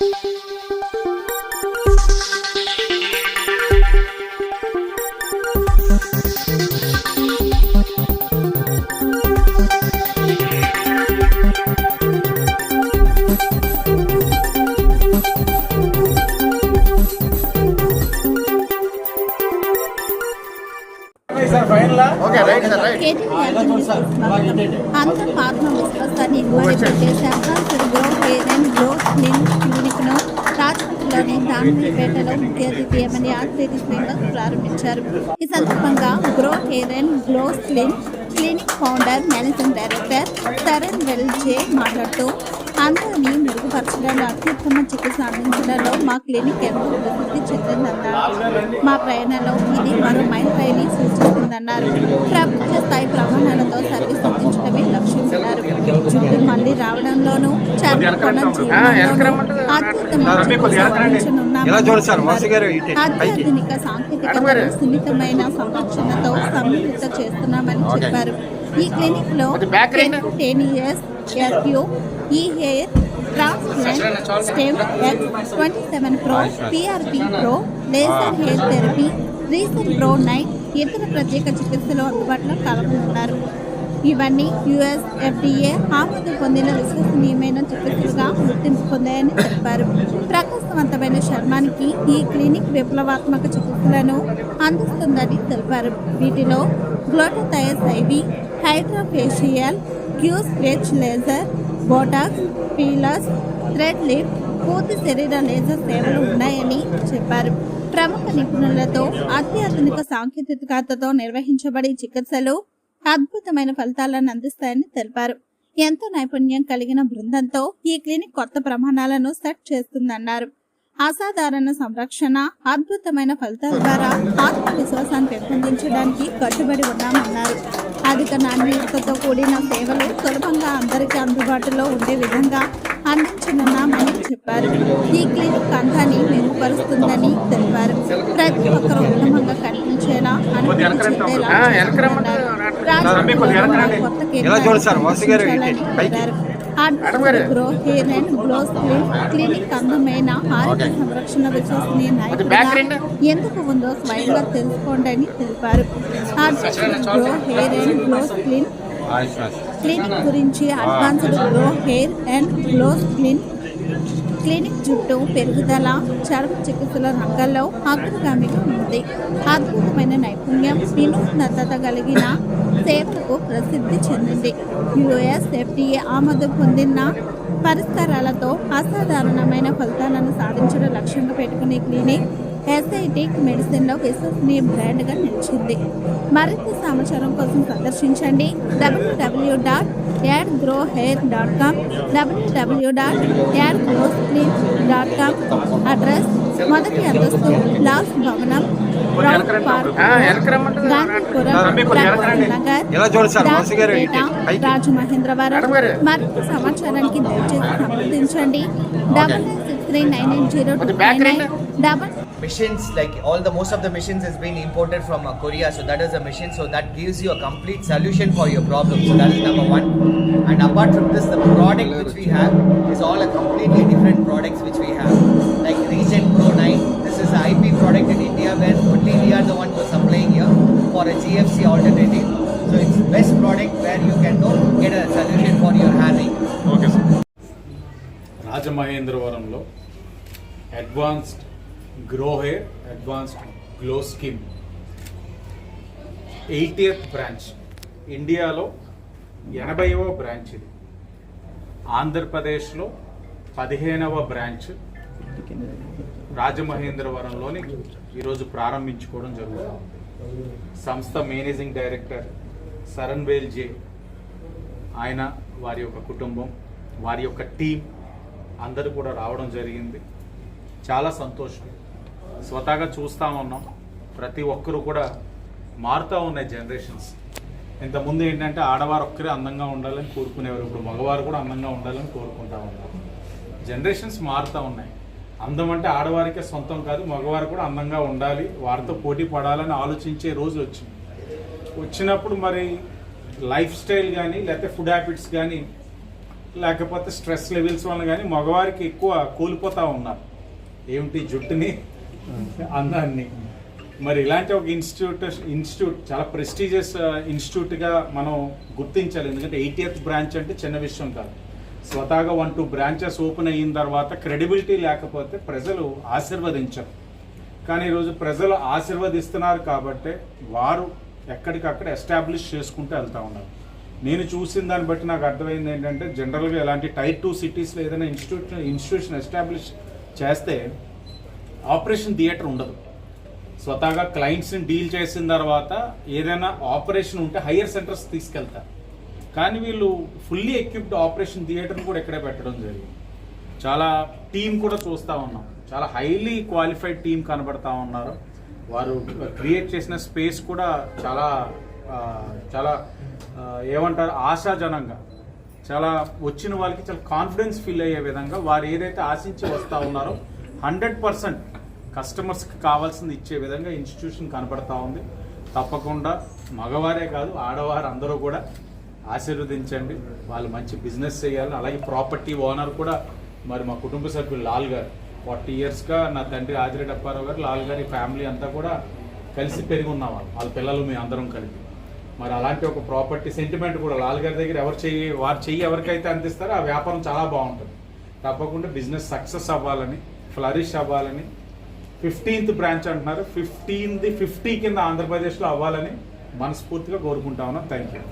thank you అంత ఆత్మవిశ్వాస నిర్మాణి ప్రదేశంగా grow hair and glow slim క్లినిక్ను రాజమండ్రిలోని దానిపేటలో ముఖ్య అతిథి ఎమ్మెల్యే ఆర్పేటి శ్రీనివాస్ ప్రారంభించారు. ఈ సందర్భంగా grow hair and glow slim clinic founder managing director Saran Velje మాట్లాడుతూ అందరినీ మెరుగుపరచడంలో అత్యుత్తమ చికిత్స అందించడంలో మా క్లినిక్ ఎంతో ప్రసిద్ధి చెందిందన్నారు. మా ప్రయాణంలో ఇది మరో మైల్ రైలు సూచిస్తుందన్నారు. ప్రపంచ స్థాయి ప్రమాణాలతో సర్వీస్ అందించడమే లక్ష్యమన్నారు చుట్టూ మళ్ళీ రావడంలోనూ చర్మ కొనం అత్యుత్తమ. అత్యాధునిక సాంకేతికతను సున్నితమైన సంరక్షణతో సమ్మిళిత చేస్తున్నామని చెప్పారు. ఈ క్లినిక్లో టెన్ ఇయర్స్ ఎస్యూ ఈ hair transplant stem X twenty seven pro PRP pro laser hair therapy recent pro nine ఇతర ప్రత్యేక చికిత్సలు అందుబాటులో కలగనున్నారు ఇవన్నీ యుఎస్ ఎఫ్డిఏ ఆమోదం పొందిన విశ్వసనీయమైన చికిత్సలుగా గుర్తింపు పొందాయని చెప్పారు. ప్రకాశవంతమైన చర్మానికి ఈ క్లినిక్ విప్లవాత్మక చికిత్సలను అందిస్తుందని తెలిపారు. వీటిలో గ్లోటోథయస్ ఐవి హైడ్రోఫేషియల్ క్యూస్ ప్లేచ్ laser botox peelers thread lift పూర్తి శరీర లేజర్ సేవలు ఉన్నాయని చెప్పారు. ప్రముఖ నిపుణులతో అత్యాధునిక సాంకేతికతతో నిర్వహించబడే చికిత్సలు అద్భుతమైన ఫలితాలను అందిస్తాయని తెలిపారు. ఎంతో నైపుణ్యం కలిగిన బృందంతో ఈ క్లినిక్ కొత్త ప్రమాణాలను సెట్ చేస్తుందన్నారు. అసాధారణ సంరక్షణ అద్భుతమైన ఫలితాల ద్వారా ఆత్మవిశ్వాసాన్ని పెంపొందించడానికి కట్టుబడి ఉన్నామన్నారు. అధిక నాణ్యతతో కూడిన సేవలు సులభంగా అందరికీ అందుబాటులో ఉండే విధంగా అందించనున్నామని చెప్పారు. ఈ క్లినిక్ అంతాన్ని మెరుగుపరుస్తుందని తెలిపారు. ప్రతి ఒక్కరూ ఉత్తమంగా కనిపించేలా అనుభూతి చెందేలా కొత్త ఎలా గారు. హెయిర్ అండ్ గ్లో క్లినిక్ అందమైన ఆరోగ్య సంరక్షణ విశ్వసనీయ నాయకుడిగా ఎందుకు ఉందో స్వయంగా తెలుసుకోండి అని తెలిపారు grow hair and glow clinic గురించి advanced grow hair and glow clinic చుట్టూ పెరుగుదల చర్మ చికిత్సల రంగంలో అగ్రగామిగా ఉంది. అద్భుతమైన నైపుణ్యం వినూత్నత కలిగిన సేవలకు ప్రసిద్ధి చెందింది. యుఎస్ ఎఫ్టీఏ ఆమోదం పొందిన పరిష్కారాలతో అసాధారణమైన ఫలితాలను సాధించడం లక్ష్యంగా పెట్టుకునే క్లినిక్ ఎస్ఐటిక్ మెడిసిన్లో విశ్వసనీయ బ్రాండ్గా నిలిచింది. మరింత సమాచారం కోసం సందర్శించండి. WWW dot ad grow hair dot com WWW dot ad grow screen dot com address మొదటి అంతస్తు లాస్ భవనం రౌండ్ పార్క్ మరింత సమాచారానికి దయచేసి సంప్రదించండి double six three nine eight zero two nine double Machines like all the most of the machines has been imported from uh, Korea, so that is a machine. So that gives you a complete solution for your problem. So that is number one. And apart from this, the product which we have is all a completely different products which we have. Like recent who are supplying here for a GFC alternative. So it's best product where you can know, get a solution for your hair wrinkles. రాజమహేంద్రవరంలో advanced grow hair advanced glow skin eightieth branch ఇండియాలో ఎనభైవ branch ఇది ఆంధ్రప్రదేశ్లో పదిహేనవ branch రాజమహేంద్రవరంలోని ఈరోజు ప్రారంభించుకోవడం జరుగుతుంది. సంస్థ managing director Saran జే ఆయన వారి యొక్క కుటుంబం వారి యొక్క టీం అందరూ కూడా రావడం జరిగింది. చాలా సంతోషం. స్వతహాగా చూస్తూ ఉన్నాం. ప్రతి ఒక్కరు కూడా మారుతూ ఉన్నాయి జనరేషన్స్. ఇంతకుముందు ఏంటంటే ఆడవారు ఒక్కరే అందంగా ఉండాలని కోరుకునేవారు. ఇప్పుడు మగవారు కూడా అందంగా ఉండాలని కోరుకుంటా ఉన్నారు. జనరేషన్స్ మారుతూ ఉన్నాయి. అందం అంటే ఆడవారికే సొంతం కాదు మగవారు కూడా అందంగా ఉండాలి వారితో పోటీ పడాలని ఆలోచించే రోజు వచ్చింది. వచ్చినప్పుడు మరి లైఫ్ స్టైల్ కానీ లేకపోతే ఫుడ్ హ్యాబిట్స్ కానీ లేకపోతే స్ట్రెస్ లెవెల్స్ వల్ల కానీ మగవారికి ఎక్కువ కోల్పోతూ ఉన్నారు. ఏమిటి జుట్టుని? అందాన్ని. మరి ఇలాంటి ఒక ఇన్స్టిట్యూట్ ఇన్స్టిట్యూట్ చాలా ప్రెస్టీజియస్ ఇన్స్టిట్యూట్గా మనం గుర్తించాలి. ఎందుకంటే ఎయిటీఎత్ బ్రాంచ్ అంటే చిన్న విషయం కాదు. స్వతహాగా వన్ టూ బ్రాంచెస్ ఓపెన్ అయిన తర్వాత క్రెడిబిలిటీ లేకపోతే ప్రజలు ఆశీర్వదించరు. కానీ ఈరోజు ప్రజలు ఆశీర్వదిస్తున్నారు కాబట్టి వారు ఎక్కడికక్కడ ఎస్టాబ్లిష్ చేసుకుంటూ వెళ్తూ ఉన్నారు. నేను చూసిన దాన్ని బట్టి నాకు అర్థమైంది ఏంటంటే జనరల్గా ఇలాంటి టైర్ టూ సిటీస్లో ఏదైనా ఇన్స్టిట్యూట్ ఇన్స్టిట్యూషన్ ఎస్టాబ్లిష్ చేస్తే ఆపరేషన్ థియేటర్ ఉండదు. స్వతహాగా క్లయింట్స్ని డీల్ చేసిన తర్వాత ఏదైనా ఆపరేషన్ ఉంటే హయ్యర్ సెంటర్స్ తీసుకెళ్తారు. కానీ వీళ్ళు ఫుల్లీ ఎక్విప్డ్ ఆపరేషన్ థియేటర్ని కూడా ఇక్కడే పెట్టడం జరిగింది. చాలా టీం కూడా చూస్తూ ఉన్నాం. చాలా హైలీ క్వాలిఫైడ్ టీం కనబడతా ఉన్నారు. వారు క్రియేట్ చేసిన స్పేస్ కూడా చాలా చాలా ఏమంటారు ఆశాజనంగా చాలా వచ్చిన వాళ్ళకి చాలా కాన్ఫిడెన్స్ ఫీల్ అయ్యే విధంగా వారు ఏదైతే ఆశించి వస్తూ ఉన్నారో హండ్రెడ్ పర్సెంట్ కస్టమర్స్కి కావాల్సింది ఇచ్చే విధంగా ఇన్స్టిట్యూషన్ కనబడతా ఉంది. తప్పకుండా మగవారే కాదు ఆడవారు అందరూ కూడా ఆశీర్వదించండి. వాళ్ళు మంచి బిజినెస్ చేయాలి అలాగే ప్రాపర్టీ ఓనర్ కూడా మరి మా కుటుంబ సభ్యులు లాల్ గారు. ఫార్టీ ఇయర్స్గా నా తండ్రి ఆదిరెడ్డి అప్పారావు గారు లాల్ గారి ఫ్యామిలీ అంతా కూడా కలిసి పెరిగి ఉన్నాం వాళ్ళ పిల్లలు మీ అందరం కలిపి. మరి అలాంటి ఒక ప్రాపర్టీ సెంటిమెంట్ కూడా లాల్ గారి దగ్గర ఎవరు చెయ్యి వారు చెయ్యి ఎవరికైతే అందిస్తారో ఆ వ్యాపారం చాలా బాగుంటుంది. తప్పకుండా బిజినెస్ సక్సెస్ అవ్వాలని ఫ్లరిష్ అవ్వాలని ఫిఫ్టీన్త్ బ్రాంచ్ అంటున్నారు. ఫిఫ్టీన్త్ ఫిఫ్టీ కింద ఆంధ్రప్రదేశ్లో అవ్వాలని మనస్ఫూర్తిగా కోరుకుంటా ఉన్నాం. Thank you